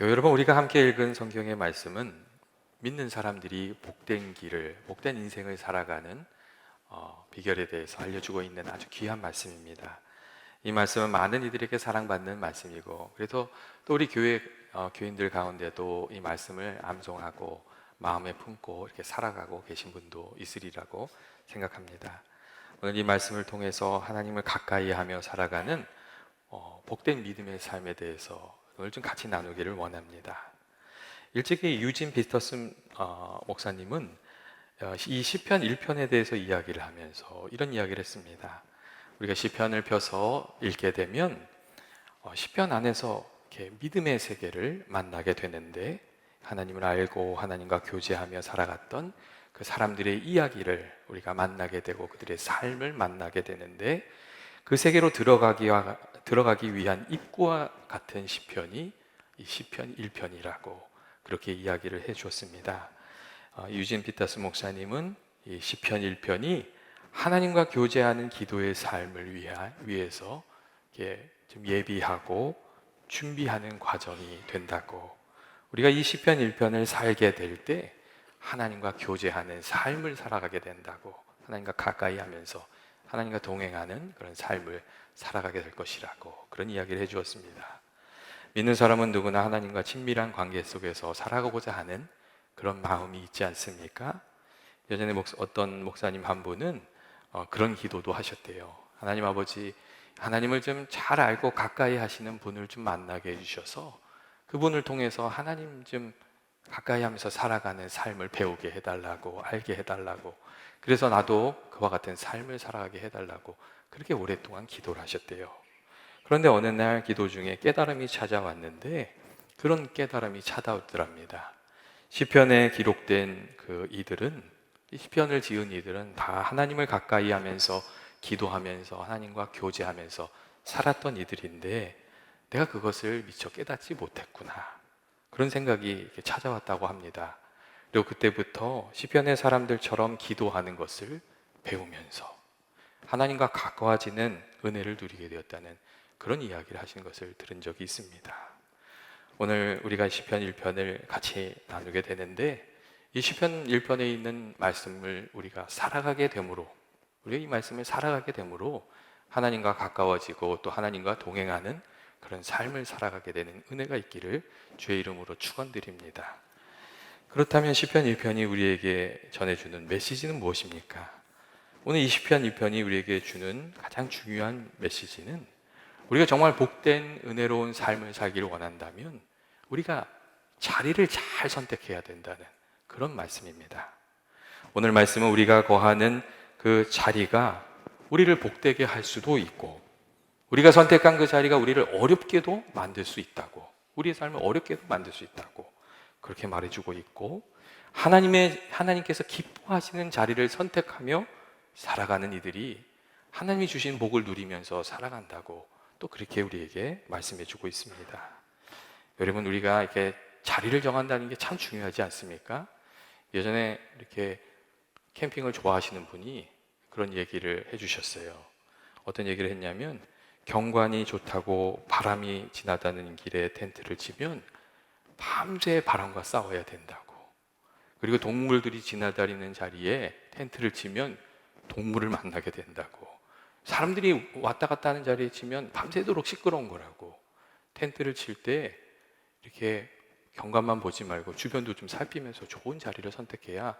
여러분, 우리가 함께 읽은 성경의 말씀은 믿는 사람들이 복된 길을, 복된 인생을 살아가는 어, 비결에 대해서 알려주고 있는 아주 귀한 말씀입니다. 이 말씀은 많은 이들에게 사랑받는 말씀이고, 그래서 또 우리 교회 어, 교인들 가운데도 이 말씀을 암송하고 마음에 품고 이렇게 살아가고 계신 분도 있으리라고 생각합니다. 오늘 이 말씀을 통해서 하나님을 가까이하며 살아가는 어, 복된 믿음의 삶에 대해서 오늘 좀 같이 나누기를 원합니다. 일찍이 유진 비스터슨 어, 목사님은 어, 이 시편 1편에 대해서 이야기를 하면서 이런 이야기를 했습니다. 우리가 시편을 펴서 읽게 되면 어, 시편 안에서 이렇게 믿음의 세계를 만나게 되는데 하나님을 알고 하나님과 교제하며 살아갔던 그 사람들의 이야기를 우리가 만나게 되고 그들의 삶을 만나게 되는데 그 세계로 들어가기, 들어가기 위한 입구와 같은 시편이 이 시편 1편이라고 그렇게 이야기를 해 주었습니다. 어, 유진 피터스 목사님은 이 시편 1편이 하나님과 교제하는 기도의 삶을 위해서 좀 예비하고 준비하는 과정이 된다고 우리가 이 시편 1편을 살게 될 때 하나님과 교제하는 삶을 살아가게 된다고 하나님과 가까이 하면서 하나님과 동행하는 그런 삶을 살아가게 될 것이라고 그런 이야기를 해 주었습니다. 믿는 사람은 누구나 하나님과 친밀한 관계 속에서 살아가고자 하는 그런 마음이 있지 않습니까? 예전에 목, 어떤 목사님 한 분은 어, 그런 기도도 하셨대요. 하나님 아버지, 하나님을 좀 잘 알고 가까이 하시는 분을 좀 만나게 해주셔서 그분을 통해서 하나님 좀 가까이 하면서 살아가는 삶을 배우게 해달라고, 알게 해달라고, 그래서 나도 그와 같은 삶을 살아가게 해달라고 그렇게 오랫동안 기도를 하셨대요. 그런데 어느 날 기도 중에 깨달음이 찾아왔는데 그런 깨달음이 찾아오더랍니다. 시편에 기록된 그 이들은 시편을 지은 이들은 다 하나님을 가까이 하면서 기도하면서 하나님과 교제하면서 살았던 이들인데 내가 그것을 미처 깨닫지 못했구나. 그런 생각이 찾아왔다고 합니다. 그리고 그때부터 시편의 사람들처럼 기도하는 것을 배우면서 하나님과 가까워지는 은혜를 누리게 되었다는 그런 이야기를 하신 것을 들은 적이 있습니다. 오늘 우리가 시편 1편을 같이 나누게 되는데 이 시편 1편에 있는 말씀을 우리가 살아가게 되므로 우리가 이 말씀을 살아가게 되므로 하나님과 가까워지고 또 하나님과 동행하는 그런 삶을 살아가게 되는 은혜가 있기를 주의 이름으로 축원드립니다. 그렇다면 시편 1편이 우리에게 전해주는 메시지는 무엇입니까? 오늘 이 시편 1편이 우리에게 주는 가장 중요한 메시지는 우리가 정말 복된 은혜로운 삶을 살기를 원한다면 우리가 자리를 잘 선택해야 된다는 그런 말씀입니다. 오늘 말씀은 우리가 거하는 그 자리가 우리를 복되게 할 수도 있고 우리가 선택한 그 자리가 우리를 어렵게도 만들 수 있다고 우리의 삶을 어렵게도 만들 수 있다고 그렇게 말해주고 있고 하나님의 하나님께서 기뻐하시는 자리를 선택하며 살아가는 이들이 하나님이 주신 복을 누리면서 살아간다고 또 그렇게 우리에게 말씀해 주고 있습니다. 여러분 우리가 이렇게 자리를 정한다는 게 참 중요하지 않습니까? 예전에 이렇게 캠핑을 좋아하시는 분이 그런 얘기를 해 주셨어요. 어떤 얘기를 했냐면 경관이 좋다고 바람이 지나다니는 길에 텐트를 치면 밤새 바람과 싸워야 된다고. 그리고 동물들이 지나다니는 자리에 텐트를 치면 동물을 만나게 된다고. 사람들이 왔다 갔다 하는 자리에 치면 밤새도록 시끄러운 거라고. 텐트를 칠 때 이렇게 경관만 보지 말고 주변도 좀 살피면서 좋은 자리를 선택해야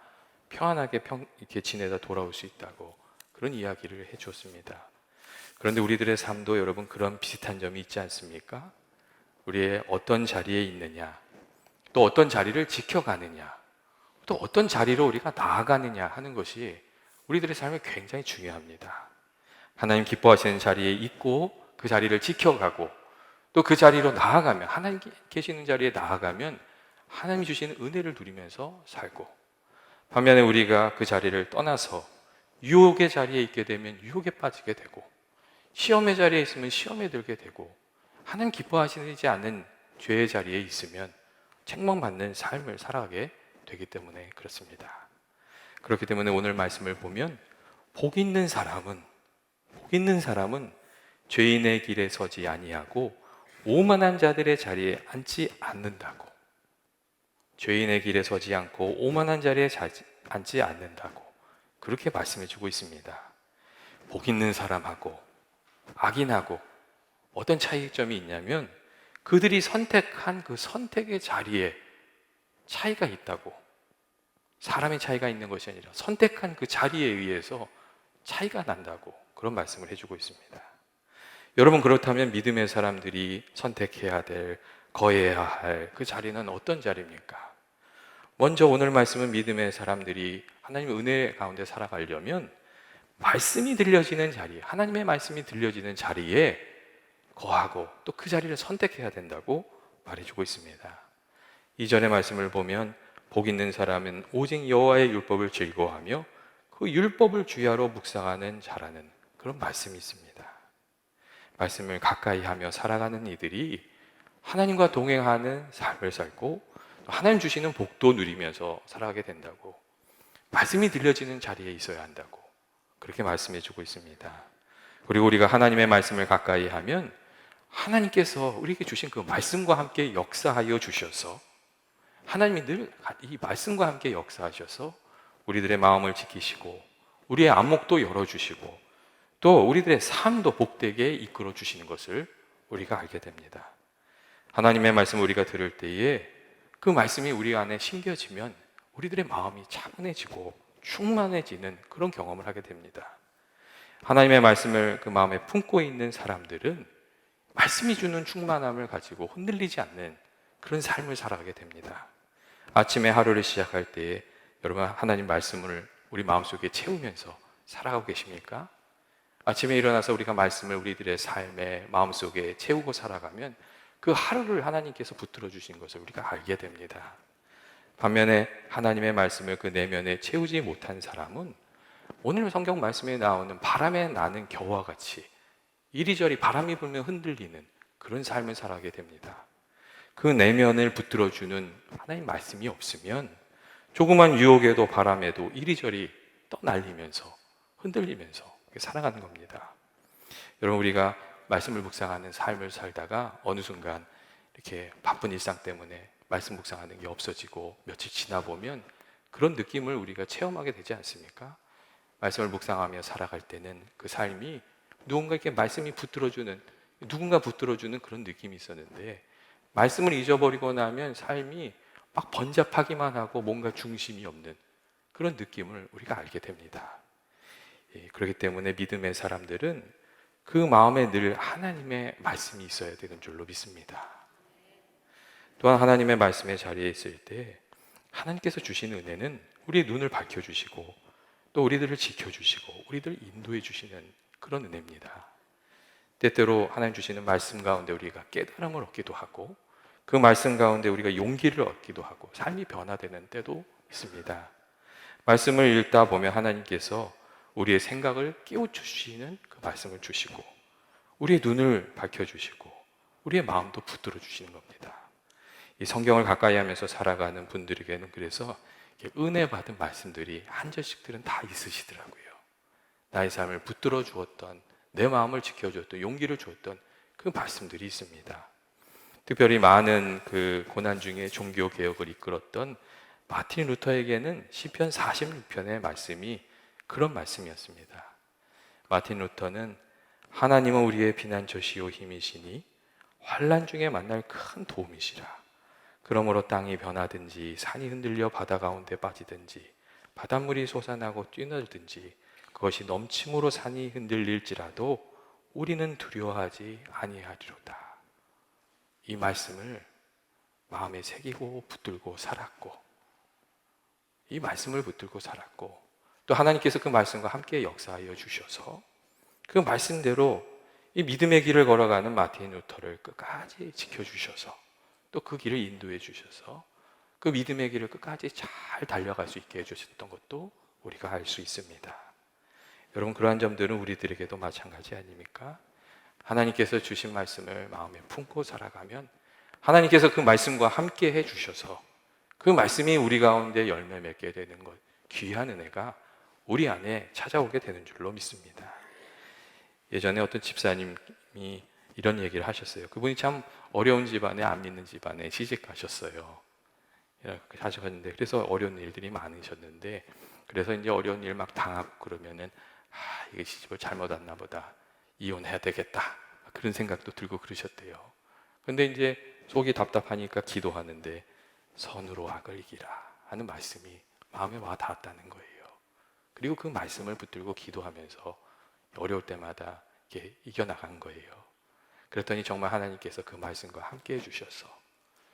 평안하게 평, 이렇게 지내다 돌아올 수 있다고 그런 이야기를 해 주었습니다. 그런데 우리들의 삶도 여러분 그런 비슷한 점이 있지 않습니까? 우리의 어떤 자리에 있느냐, 또 어떤 자리를 지켜가느냐, 또 어떤 자리로 우리가 나아가느냐 하는 것이 우리들의 삶에 굉장히 중요합니다. 하나님 기뻐하시는 자리에 있고 그 자리를 지켜가고 또 그 자리로 나아가면 하나님 계시는 자리에 나아가면 하나님이 주시는 은혜를 누리면서 살고 반면에 우리가 그 자리를 떠나서 유혹의 자리에 있게 되면 유혹에 빠지게 되고 시험의 자리에 있으면 시험에 들게 되고 하나님 기뻐하시지 않는 죄의 자리에 있으면 책망받는 삶을 살아가게 되기 때문에 그렇습니다. 그렇기 때문에 오늘 말씀을 보면 복 있는 사람은 복 있는 사람은 죄인의 길에 서지 아니하고 오만한 자들의 자리에 앉지 않는다고. 죄인의 길에 서지 않고 오만한 자리에 앉지 않는다고. 그렇게 말씀해 주고 있습니다. 복 있는 사람하고 악인하고 어떤 차이점이 있냐면 그들이 선택한 그 선택의 자리에 차이가 있다고. 사람의 차이가 있는 것이 아니라 선택한 그 자리에 의해서 차이가 난다고 그런 말씀을 해주고 있습니다. 여러분 그렇다면 믿음의 사람들이 선택해야 될 거해야 할 그 자리는 어떤 자리입니까? 먼저 오늘 말씀은 믿음의 사람들이 하나님의 은혜 가운데 살아가려면 말씀이 들려지는 자리, 하나님의 말씀이 들려지는 자리에 거하고 또 그 자리를 선택해야 된다고 말해주고 있습니다. 이전의 말씀을 보면 복 있는 사람은 오직 여호와의 율법을 즐거워하며 그 율법을 주야로 묵상하는 자라는 그런 말씀이 있습니다. 말씀을 가까이 하며 살아가는 이들이 하나님과 동행하는 삶을 살고 하나님 주시는 복도 누리면서 살아가게 된다고 말씀이 들려지는 자리에 있어야 한다고 그렇게 말씀해 주고 있습니다. 그리고 우리가 하나님의 말씀을 가까이 하면 하나님께서 우리에게 주신 그 말씀과 함께 역사하여 주셔서 하나님이 늘 이 말씀과 함께 역사하셔서 우리들의 마음을 지키시고 우리의 안목도 열어주시고 또 우리들의 삶도 복되게 이끌어 주시는 것을 우리가 알게 됩니다. 하나님의 말씀을 우리가 들을 때에 그 말씀이 우리 안에 심겨지면 우리들의 마음이 차분해지고 충만해지는 그런 경험을 하게 됩니다. 하나님의 말씀을 그 마음에 품고 있는 사람들은 말씀이 주는 충만함을 가지고 흔들리지 않는 그런 삶을 살아가게 됩니다. 아침에 하루를 시작할 때에 여러분 하나님 말씀을 우리 마음속에 채우면서 살아가고 계십니까? 아침에 일어나서 우리가 말씀을 우리들의 삶에 마음속에 채우고 살아가면 그 하루를 하나님께서 붙들어 주신 것을 우리가 알게 됩니다. 반면에 하나님의 말씀을 그 내면에 채우지 못한 사람은 오늘 성경 말씀에 나오는 바람에 나는 겨와 같이 이리저리 바람이 불면 흔들리는 그런 삶을 살아가게 됩니다. 그 내면을 붙들어 주는 하나님 말씀이 없으면 조그만 유혹에도 바람에도 이리저리 떠날리면서 흔들리면서 살아가는 겁니다. 여러분 우리가 말씀을 묵상하는 삶을 살다가 어느 순간 이렇게 바쁜 일상 때문에 말씀 묵상하는 게 없어지고 며칠 지나 보면 그런 느낌을 우리가 체험하게 되지 않습니까? 말씀을 묵상하며 살아갈 때는 그 삶이 누군가에게 말씀이 붙들어주는 누군가 붙들어주는 그런 느낌이 있었는데 말씀을 잊어버리고 나면 삶이 막 번잡하기만 하고 뭔가 중심이 없는 그런 느낌을 우리가 알게 됩니다. 예, 그렇기 때문에 믿음의 사람들은 그 마음에 늘 하나님의 말씀이 있어야 되는 줄로 믿습니다. 또한 하나님의 말씀의 자리에 있을 때 하나님께서 주시는 은혜는 우리의 눈을 밝혀주시고 또 우리들을 지켜주시고 우리들 인도해 주시는 그런 은혜입니다. 때때로 하나님 주시는 말씀 가운데 우리가 깨달음을 얻기도 하고 그 말씀 가운데 우리가 용기를 얻기도 하고 삶이 변화되는 때도 있습니다. 말씀을 읽다 보면 하나님께서 우리의 생각을 깨우쳐주시는 그 말씀을 주시고 우리의 눈을 밝혀 주시고 우리의 마음도 붙들어 주시는 겁니다. 이 성경을 가까이 하면서 살아가는 분들에게는 그래서 은혜 받은 말씀들이 한 절씩들은 다 있으시더라고요. 나의 삶을 붙들어 주었던 내 마음을 지켜주었던 용기를 주었던 그 말씀들이 있습니다. 특별히 많은 그 고난 중에 종교 개혁을 이끌었던 마틴 루터에게는 시편 46편의 말씀이 그런 말씀이었습니다. 마틴 루터는 하나님은 우리의 피난처시요 힘이시니 환란 중에 만날 큰 도움이시라. 그러므로 땅이 변하든지 산이 흔들려 바다 가운데 빠지든지 바닷물이 솟아나고 뛰놀든지 그것이 넘침으로 산이 흔들릴지라도 우리는 두려워하지 아니하리로다. 이 말씀을 마음에 새기고 붙들고 살았고 이 말씀을 붙들고 살았고 또 하나님께서 그 말씀과 함께 역사하여 주셔서 그 말씀대로 이 믿음의 길을 걸어가는 마틴 루터를 끝까지 지켜주셔서 또 그 길을 인도해 주셔서 그 믿음의 길을 끝까지 잘 달려갈 수 있게 해주셨던 것도 우리가 알 수 있습니다. 여러분 그러한 점들은 우리들에게도 마찬가지 아닙니까? 하나님께서 주신 말씀을 마음에 품고 살아가면 하나님께서 그 말씀과 함께 해 주셔서 그 말씀이 우리 가운데 열매 맺게 되는 것 귀한 은혜가 우리 안에 찾아오게 되는 줄로 믿습니다. 예전에 어떤 집사님이 이런 얘기를 하셨어요. 그분이 참 어려운 집안에 안 믿는 집안에 시집 가셨어요. 이렇게 하셨는데 그래서 어려운 일들이 많으셨는데 그래서 이제 어려운 일 막 당하고 그러면은 아 이게 시집을 잘못 왔나 보다 이혼해야 되겠다 그런 생각도 들고 그러셨대요. 근데 이제 속이 답답하니까 기도하는데 선으로 악을 이기라 하는 말씀이 마음에 와 닿았다는 거예요. 그리고 그 말씀을 붙들고 기도하면서 어려울 때마다 이렇게 이겨나간 거예요. 그랬더니 정말 하나님께서 그 말씀과 함께 해주셔서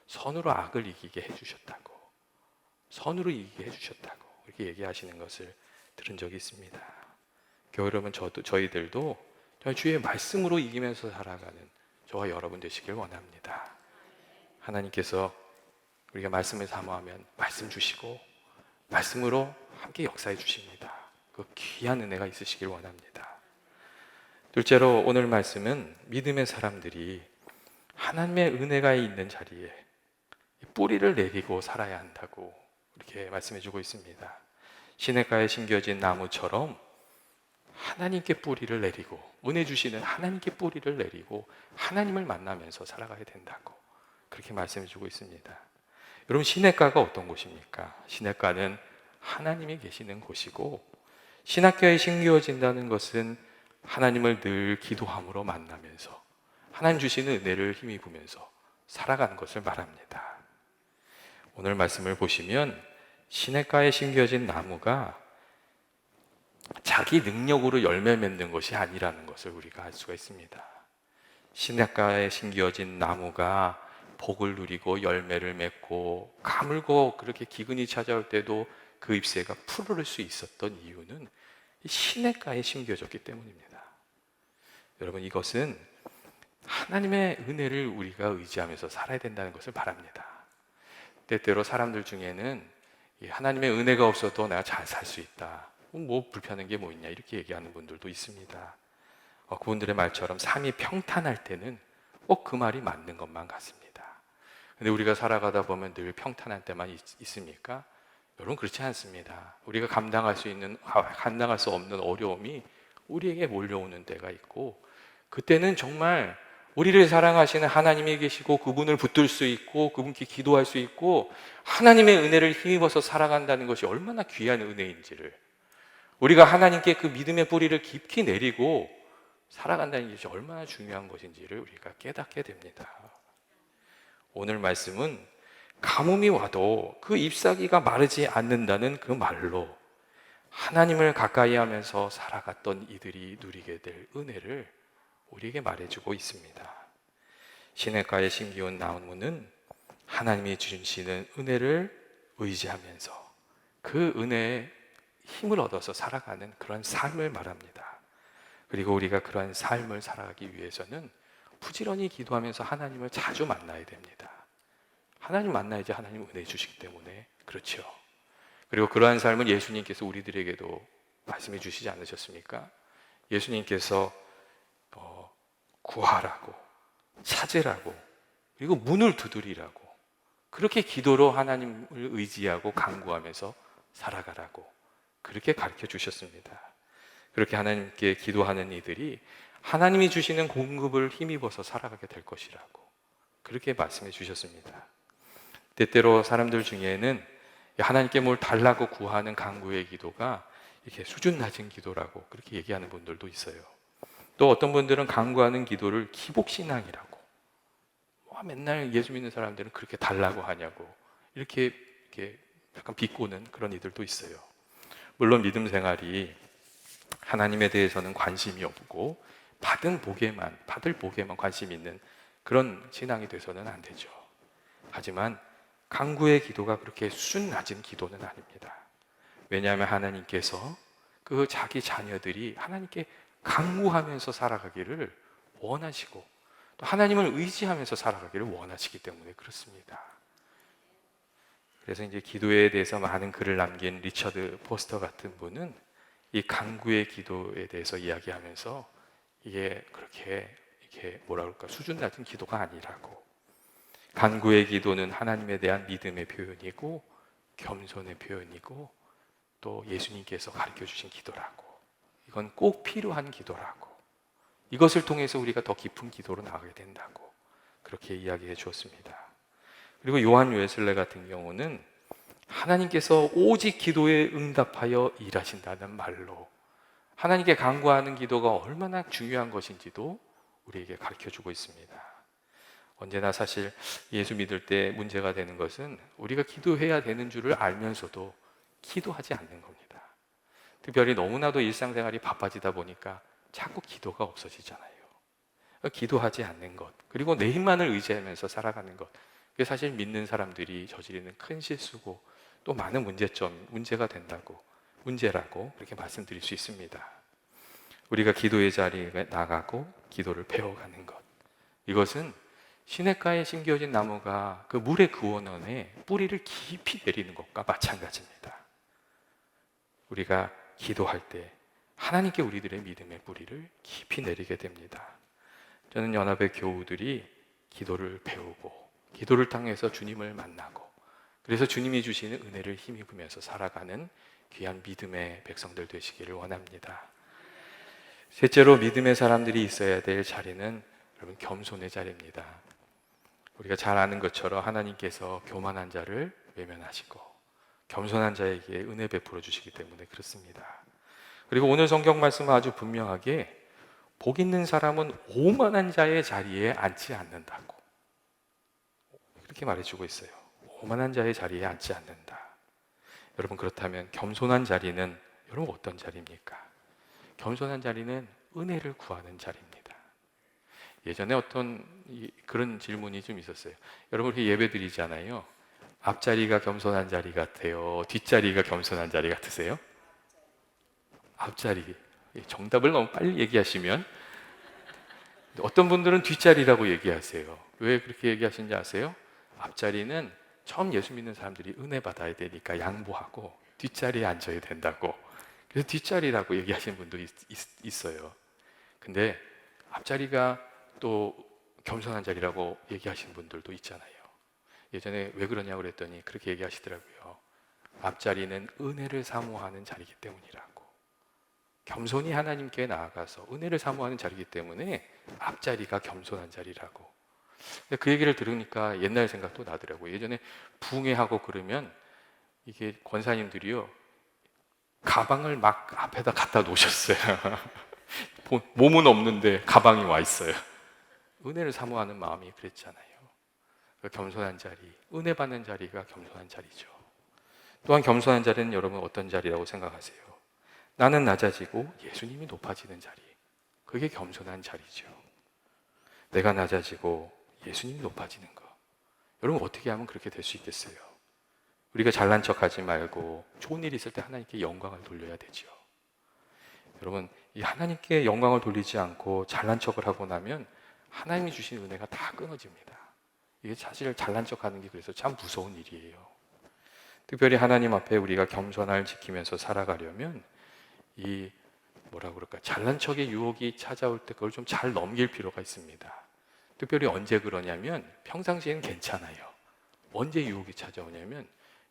선으로 악을 이기게 해주셨다고 선으로 이기게 해주셨다고 이렇게 얘기하시는 것을 들은 적이 있습니다. 여러분 저도 저희들도 저희 주의 말씀으로 이기면서 살아가는 저와 여러분 되시길 원합니다. 하나님께서 우리가 말씀을 사모하면 말씀 주시고 말씀으로 함께 역사해 주십니다. 그 귀한 은혜가 있으시길 원합니다. 둘째로 오늘 말씀은 믿음의 사람들이 하나님의 은혜가 있는 자리에 뿌리를 내리고 살아야 한다고 이렇게 말씀해 주고 있습니다. 시냇가에 심겨진 나무처럼 하나님께 뿌리를 내리고 은혜 주시는 하나님께 뿌리를 내리고 하나님을 만나면서 살아가야 된다고 그렇게 말씀해 주고 있습니다. 여러분 시냇가가 어떤 곳입니까? 시냇가는 하나님이 계시는 곳이고 신학교에 심겨진다는 것은 하나님을 늘 기도함으로 만나면서 하나님 주시는 은혜를 힘입으면서 살아가는 것을 말합니다. 오늘 말씀을 보시면 시냇가에 심겨진 나무가 자기 능력으로 열매 맺는 것이 아니라는 것을 우리가 알 수가 있습니다. 시냇가에 심겨진 나무가 복을 누리고 열매를 맺고 가물고 그렇게 기근이 찾아올 때도 그 잎새가 푸르를 수 있었던 이유는 시냇가에 심겨졌기 때문입니다. 여러분 이것은 하나님의 은혜를 우리가 의지하면서 살아야 된다는 것을 바랍니다. 때때로 사람들 중에는 하나님의 은혜가 없어도 내가 잘 살 수 있다. 뭐 불편한 게 뭐 있냐 이렇게 얘기하는 분들도 있습니다. 어, 그분들의 말처럼 삶이 평탄할 때는 꼭 그 말이 맞는 것만 같습니다. 근데 우리가 살아가다 보면 늘 평탄할 때만 있, 있습니까? 여러분 그렇지 않습니다. 우리가 감당할 수 있는 감당할 수 없는 어려움이 우리에게 몰려오는 때가 있고 그때는 정말 우리를 사랑하시는 하나님이 계시고 그분을 붙들 수 있고 그분께 기도할 수 있고 하나님의 은혜를 힘입어서 살아간다는 것이 얼마나 귀한 은혜인지를 우리가 하나님께 그 믿음의 뿌리를 깊이 내리고 살아간다는 것이 얼마나 중요한 것인지를 우리가 깨닫게 됩니다. 오늘 말씀은 가뭄이 와도 그 잎사귀가 마르지 않는다는 그 말로 하나님을 가까이 하면서 살아갔던 이들이 누리게 될 은혜를 우리에게 말해주고 있습니다. 시냇가에 심기운 나무는 하나님이 주시는 은혜를 의지하면서 그 은혜에 힘을 얻어서 살아가는 그런 삶을 말합니다. 그리고 우리가 그러한 삶을 살아가기 위해서는 부지런히 기도하면서 하나님을 자주 만나야 됩니다. 하나님 만나야지 하나님 은혜 주시기 때문에 그렇죠. 그리고 그러한 삶을 예수님께서 우리들에게도 말씀해 주시지 않으셨습니까? 예수님께서 어, 구하라고 찾으라고 그리고 문을 두드리라고 그렇게 기도로 하나님을 의지하고 간구하면서 살아가라고 그렇게 가르쳐 주셨습니다. 그렇게 하나님께 기도하는 이들이 하나님이 주시는 공급을 힘입어서 살아가게 될 것이라고 그렇게 말씀해 주셨습니다. 때때로 사람들 중에는 하나님께 뭘 달라고 구하는 간구의 기도가 이렇게 수준 낮은 기도라고 그렇게 얘기하는 분들도 있어요. 또 어떤 분들은 간구하는 기도를 기복신앙이라고. 와, 맨날 예수 믿는 사람들은 그렇게 달라고 하냐고. 이렇게, 이렇게 약간 비꼬는 그런 이들도 있어요. 물론 믿음 생활이 하나님에 대해서는 관심이 없고 받은 복에만, 받을 복에만 관심 있는 그런 신앙이 돼서는 안 되죠. 하지만 강구의 기도가 그렇게 수준 낮은 기도는 아닙니다. 왜냐하면 하나님께서 그 자기 자녀들이 하나님께 강구하면서 살아가기를 원하시고 또 하나님을 의지하면서 살아가기를 원하시기 때문에 그렇습니다. 그래서 이제 기도에 대해서 많은 글을 남긴 리처드 포스터 같은 분은 이 강구의 기도에 대해서 이야기하면서 이게 그렇게 이렇게 뭐라 그럴까 수준 낮은 기도가 아니라고 간구의 기도는 하나님에 대한 믿음의 표현이고 겸손의 표현이고 또 예수님께서 가르쳐 주신 기도라고. 이건 꼭 필요한 기도라고. 이것을 통해서 우리가 더 깊은 기도로 나가게 된다고 그렇게 이야기해 주었습니다. 그리고 요한 웨슬레 같은 경우는 하나님께서 오직 기도에 응답하여 일하신다는 말로 하나님께 간구하는 기도가 얼마나 중요한 것인지도 우리에게 가르쳐 주고 있습니다. 언제나 사실 예수 믿을 때 문제가 되는 것은 우리가 기도해야 되는 줄을 알면서도 기도하지 않는 겁니다. 특별히 너무나도 일상생활이 바빠지다 보니까 자꾸 기도가 없어지잖아요. 기도하지 않는 것, 그리고 내 힘만을 의지하면서 살아가는 것. 그게 사실 믿는 사람들이 저지르는 큰 실수고 또 많은 문제점, 문제가 된다고, 문제라고 그렇게 말씀드릴 수 있습니다. 우리가 기도의 자리에 나가고 기도를 배워가는 것. 이것은 시냇가에 심겨진 나무가 그 물의 그원원에 뿌리를 깊이 내리는 것과 마찬가지입니다. 우리가 기도할 때 하나님께 우리들의 믿음의 뿌리를 깊이 내리게 됩니다. 저는 연합의 교우들이 기도를 배우고 기도를 통해서 주님을 만나고 그래서 주님이 주시는 은혜를 힘입으면서 살아가는 귀한 믿음의 백성들 되시기를 원합니다. 셋째로 믿음의 사람들이 있어야 될 자리는 여러분 겸손의 자리입니다. 우리가 잘 아는 것처럼 하나님께서 교만한 자를 외면하시고 겸손한 자에게 은혜 베풀어 주시기 때문에 그렇습니다. 그리고 오늘 성경 말씀은 아주 분명하게 복 있는 사람은 오만한 자의 자리에 앉지 않는다고 그렇게 말해주고 있어요. 오만한 자의 자리에 앉지 않는다. 여러분 그렇다면 겸손한 자리는 여러분 어떤 자리입니까? 겸손한 자리는 은혜를 구하는 자리입니다. 예전에 어떤 그런 질문이 좀 있었어요. 여러분 이렇게 예배 드리잖아요. 앞자리가 겸손한 자리 같아요. 뒷자리가 겸손한 자리 같으세요? 앞자리. 정답을 너무 빨리 얘기하시면 어떤 분들은 뒷자리라고 얘기하세요. 왜 그렇게 얘기하시는지 아세요? 앞자리는 처음 예수 믿는 사람들이 은혜 받아야 되니까 양보하고 뒷자리에 앉아야 된다고. 그래서 뒷자리라고 얘기하시는 분도 있, 있, 어요 근데 앞자리가 또 겸손한 자리라고 얘기하시는 분들도 있잖아요. 예전에 왜 그러냐고 그랬더니 그렇게 얘기하시더라고요. 앞자리는 은혜를 사모하는 자리이기 때문이라고. 겸손히 하나님께 나아가서 은혜를 사모하는 자리이기 때문에 앞자리가 겸손한 자리라고. 그 얘기를 들으니까 옛날 생각도 나더라고요. 예전에 붕해하고 그러면 이게 권사님들이요. 가방을 막 앞에다 갖다 놓으셨어요. 몸은 없는데 가방이 와 있어요. 은혜를 사모하는 마음이 그랬잖아요. 그 겸손한 자리, 은혜 받는 자리가 겸손한 자리죠. 또한 겸손한 자리는 여러분 어떤 자리라고 생각하세요? 나는 낮아지고 예수님이 높아지는 자리. 그게 겸손한 자리죠. 내가 낮아지고 예수님이 높아지는 거. 여러분 어떻게 하면 그렇게 될 수 있겠어요? 우리가 잘난 척하지 말고 좋은 일이 있을 때 하나님께 영광을 돌려야 되죠. 여러분 이 하나님께 영광을 돌리지 않고 잘난 척을 하고 나면 하나님이 주신 은혜가 다 끊어집니다. 이게 사실 잘난 척하는 게 그래서 참 무서운 일이에요. 특별히 하나님 앞에 우리가 겸손을 지키면서 살아가려면 이 뭐라 그럴까 잘난 척의 유혹이 찾아올 때 그걸 좀 잘 넘길 필요가 있습니다. 특별히 언제 그러냐면 평상시에는 괜찮아요. 언제 유혹이 찾아오냐면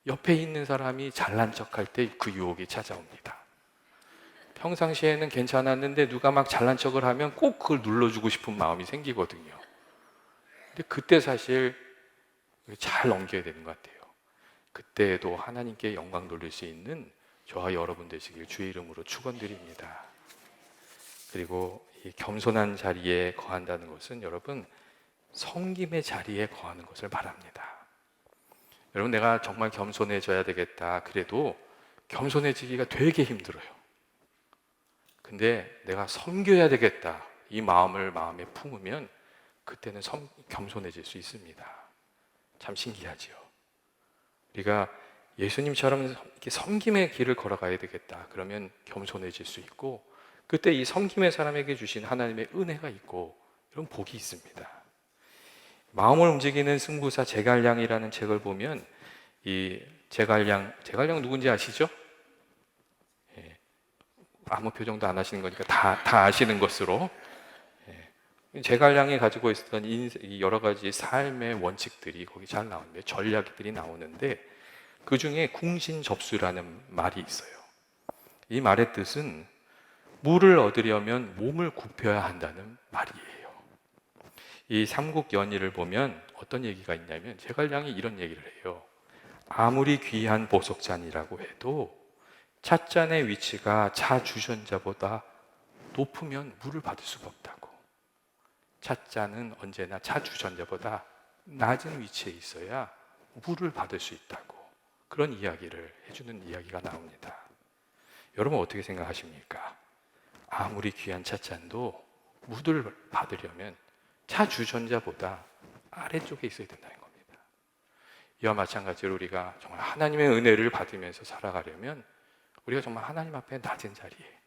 옆에 있는 사람이 잘난 척할 때 그 유혹이 찾아옵니다. 평상시에는 괜찮았는데 누가 막 잘난 척을 하면 꼭 그걸 눌러주고 싶은 마음이 생기거든요. 근데 그때 사실 잘 넘겨야 되는 것 같아요. 그때에도 하나님께 영광 돌릴 수 있는 저와 여러분 되시길 주의 이름으로 축원드립니다. 그리고 이 겸손한 자리에 거한다는 것은 여러분 성김의 자리에 거하는 것을 말합니다. 여러분 내가 정말 겸손해져야 되겠다. 그래도 겸손해지기가 되게 힘들어요. 근데 내가 섬겨야 되겠다. 이 마음을 마음에 품으면 그때는 섬, 겸손해질 수 있습니다. 참 신기하지요. 우리가 예수님처럼 이렇게 섬김의 길을 걸어가야 되겠다. 그러면 겸손해질 수 있고 그때 이 섬김의 사람에게 주신 하나님의 은혜가 있고 이런 복이 있습니다. 마음을 움직이는 승부사 제갈량이라는 책을 보면 이 제갈량 제갈량 누군지 아시죠? 아무 표정도 안 하시는 거니까 다, 다 아시는 것으로 예. 제갈량이 가지고 있었던 여러 가지 삶의 원칙들이 거기 잘 나오는데 전략들이 나오는데 그 중에 궁신 접수라는 말이 있어요. 이 말의 뜻은 물을 얻으려면 몸을 굽혀야 한다는 말이에요. 이 삼국 연의를 보면 어떤 얘기가 있냐면 제갈량이 이런 얘기를 해요. 아무리 귀한 보석잔이라고 해도 찻잔의 위치가 차 주전자보다 높으면 물을 받을 수가 없다고. 찻잔은 언제나 차 주전자보다 낮은 위치에 있어야 물을 받을 수 있다고. 그런 이야기를 해주는 이야기가 나옵니다. 여러분 어떻게 생각하십니까? 아무리 귀한 찻잔도 물을 받으려면 차 주전자보다 아래쪽에 있어야 된다는 겁니다. 이와 마찬가지로 우리가 정말 하나님의 은혜를 받으면서 살아가려면 우리가 정말 하나님 앞에 낮은 자리에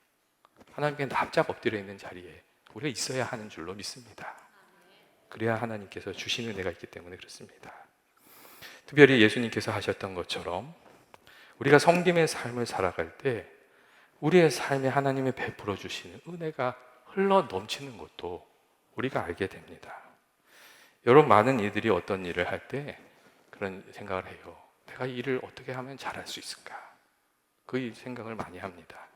하나님께 납작 엎드려 있는 자리에 우리가 있어야 하는 줄로 믿습니다. 그래야 하나님께서 주신 은혜가 있기 때문에 그렇습니다. 특별히 예수님께서 하셨던 것처럼 우리가 성김의 삶을 살아갈 때 우리의 삶에 하나님이 베풀어 주시는 은혜가 흘러 넘치는 것도 우리가 알게 됩니다. 여러분 많은 이들이 어떤 일을 할 때 그런 생각을 해요. 내가 이 일을 어떻게 하면 잘할 수 있을까? 그 생각을 많이 합니다.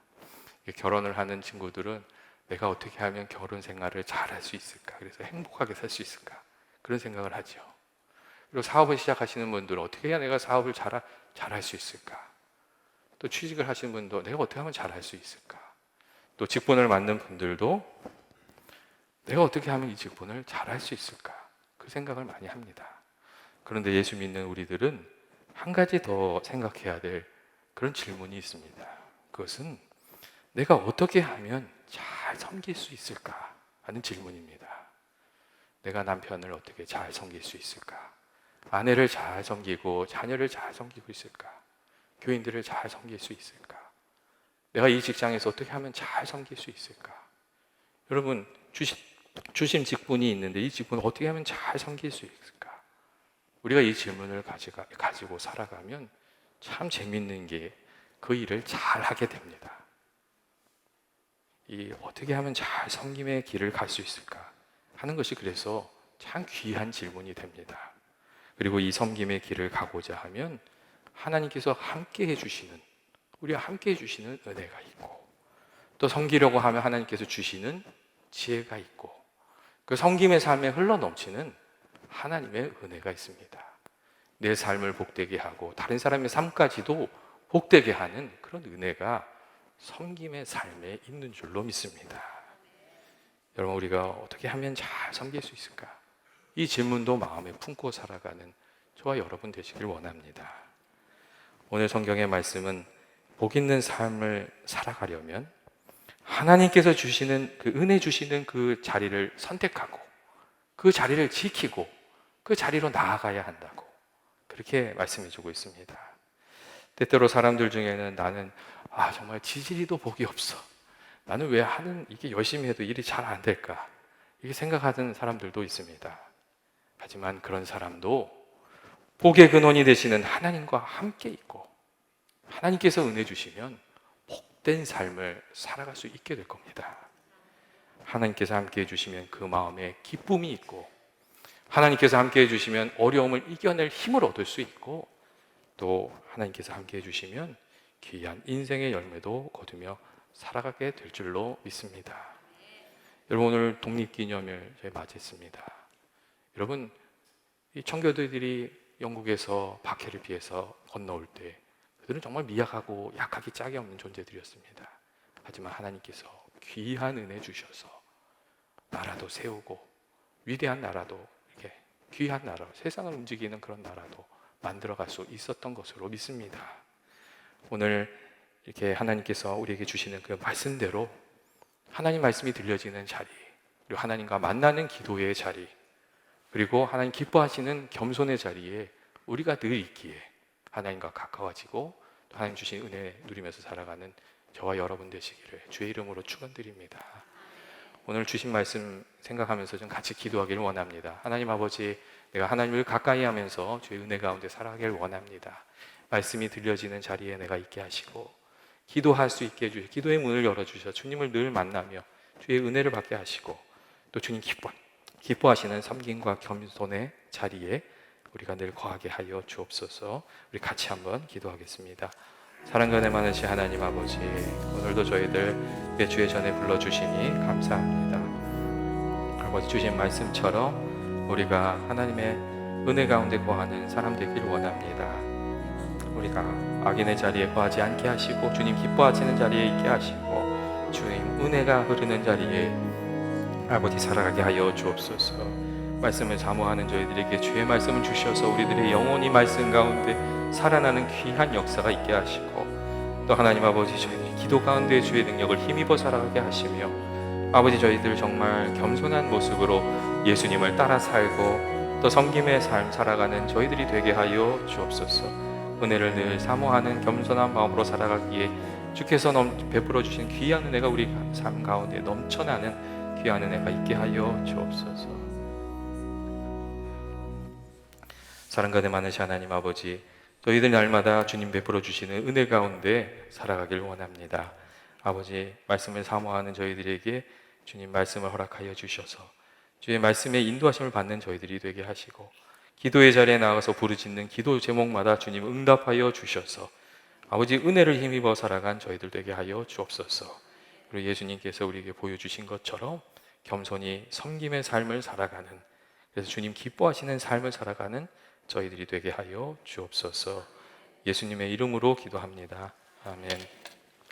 결혼을 하는 친구들은 내가 어떻게 하면 결혼 생활을 잘할 수 있을까? 그래서 행복하게 살 수 있을까? 그런 생각을 하죠. 그리고 사업을 시작하시는 분들은 어떻게 해야 내가 사업을 잘, 잘할 수 있을까? 또 취직을 하시는 분도 내가 어떻게 하면 잘할 수 있을까? 또 직분을 맡는 분들도 내가 어떻게 하면 이 직분을 잘할 수 있을까? 그 생각을 많이 합니다. 그런데 예수 믿는 우리들은 한 가지 더 생각해야 될 그런 질문이 있습니다. 그것은 내가 어떻게 하면 잘 섬길 수 있을까? 하는 질문입니다. 내가 남편을 어떻게 잘 섬길 수 있을까? 아내를 잘 섬기고 자녀를 잘 섬기고 있을까? 교인들을 잘 섬길 수 있을까? 내가 이 직장에서 어떻게 하면 잘 섬길 수 있을까? 여러분 주심, 주심 직분이 있는데 이 직분을 어떻게 하면 잘 섬길 수 있을까? 우리가 이 질문을 가지가, 가지고 살아가면 참 재밌는 게 그 일을 잘 하게 됩니다. 이 어떻게 하면 잘 섬김의 길을 갈 수 있을까 하는 것이 그래서 참 귀한 질문이 됩니다. 그리고 이 섬김의 길을 가고자 하면 하나님께서 함께 해주시는 우리와 함께 해주시는 은혜가 있고 또 섬기려고 하면 하나님께서 주시는 지혜가 있고 그 섬김의 삶에 흘러 넘치는 하나님의 은혜가 있습니다. 내 삶을 복되게 하고 다른 사람의 삶까지도 복되게 하는 그런 은혜가 섬김의 삶에 있는 줄로 믿습니다. 여러분 우리가 어떻게 하면 잘 섬길 수 있을까? 이 질문도 마음에 품고 살아가는 저와 여러분 되시길 원합니다. 오늘 성경의 말씀은 복 있는 삶을 살아가려면 하나님께서 주시는 그 은혜 주시는 그 자리를 선택하고 그 자리를 지키고 그 자리로 나아가야 한다고 그렇게 말씀해 주고 있습니다. 때때로 사람들 중에는 나는 아 정말 지지리도 복이 없어. 나는 왜 하는 이게 열심히 해도 일이 잘 안 될까? 이렇게 생각하는 사람들도 있습니다. 하지만 그런 사람도 복의 근원이 되시는 하나님과 함께 있고 하나님께서 은혜 주시면 복된 삶을 살아갈 수 있게 될 겁니다. 하나님께서 함께 해주시면 그 마음에 기쁨이 있고 하나님께서 함께 해주시면 어려움을 이겨낼 힘을 얻을 수 있고 또 하나님께서 함께 해주시면 귀한 인생의 열매도 거두며 살아가게 될 줄로 믿습니다. 여러분 오늘 독립기념일 맞이했습니다. 여러분 이 청교도들이 영국에서 박해를 피해서 건너올 때 그들은 정말 미약하고 약하기 짝이 없는 존재들이었습니다. 하지만 하나님께서 귀한 은혜 주셔서 나라도 세우고 위대한 나라도 이렇게 귀한 나라, 세상을 움직이는 그런 나라도 만들어갈 수 있었던 것으로 믿습니다. 오늘 이렇게 하나님께서 우리에게 주시는 그 말씀대로 하나님 말씀이 들려지는 자리, 그리고 하나님과 만나는 기도의 자리, 그리고 하나님 기뻐하시는 겸손의 자리에 우리가 늘 있기에 하나님과 가까워지고 하나님 주신 은혜 누리면서 살아가는 저와 여러분 되시기를 주의 이름으로 축원드립니다. 오늘 주신 말씀 생각하면서 좀 같이 기도하기를 원합니다. 하나님 아버지, 내가 하나님을 가까이 하면서 주의 은혜 가운데 살아가길 원합니다. 말씀이 들려지는 자리에 내가 있게 하시고 기도할 수 있게 해주시고 기도의 문을 열어주셔 주님을 늘 만나며 주의 은혜를 받게 하시고 또 주님 기뻐 기뻐하시는 섬김과 겸손의 자리에 우리가 늘 거하게 하여 주옵소서. 우리 같이 한번 기도하겠습니다. 사랑과 내 많으신 하나님 아버지 오늘도 저희들 의 주의 전에 불러주시니 감사합니다 아버지 주신 말씀처럼 우리가 하나님의 은혜 가운데 거하는 사람 되길 원합니다 우리가 악인의 자리에 거하지 않게 하시고 주님 기뻐하시는 자리에 있게 하시고 주님 은혜가 흐르는 자리에 아버지 살아가게 하여 주옵소서. 말씀을 사모하는 저희들에게 주의 말씀을 주셔서 우리들의 영혼이 말씀 가운데 살아나는 귀한 역사가 있게 하시고 또 하나님 아버지 저희들이 기도 가운데 주의 능력을 힘입어 살아가게 하시며 아버지 저희들 정말 겸손한 모습으로 예수님을 따라 살고 또 섬김의 삶 살아가는 저희들이 되게 하여 주옵소서. 은혜를 늘 사모하는 겸손한 마음으로 살아가기에 주께서 넘, 베풀어 주신 귀한 은혜가 우리 삶 가운데 넘쳐나는 귀한 은혜가 있게 하여 주옵소서 사랑과 내 많으신 하나님 아버지 저희들 날마다 주님 베풀어 주시는 은혜 가운데 살아가길 원합니다. 아버지 말씀을 사모하는 저희들에게 주님 말씀을 허락하여 주셔서 주의 말씀에 인도하심을 받는 저희들이 되게 하시고 기도의 자리에 나가서 부르짖는 기도 제목마다 주님 응답하여 주셔서 아버지 은혜를 힘입어 살아간 저희들 되게 하여 주옵소서. 그리고 예수님께서 우리에게 보여주신 것처럼 겸손히 섬김의 삶을 살아가는 그래서 주님 기뻐하시는 삶을 살아가는 저희들이 되게 하여 주옵소서. 예수님의 이름으로 기도합니다. 아멘.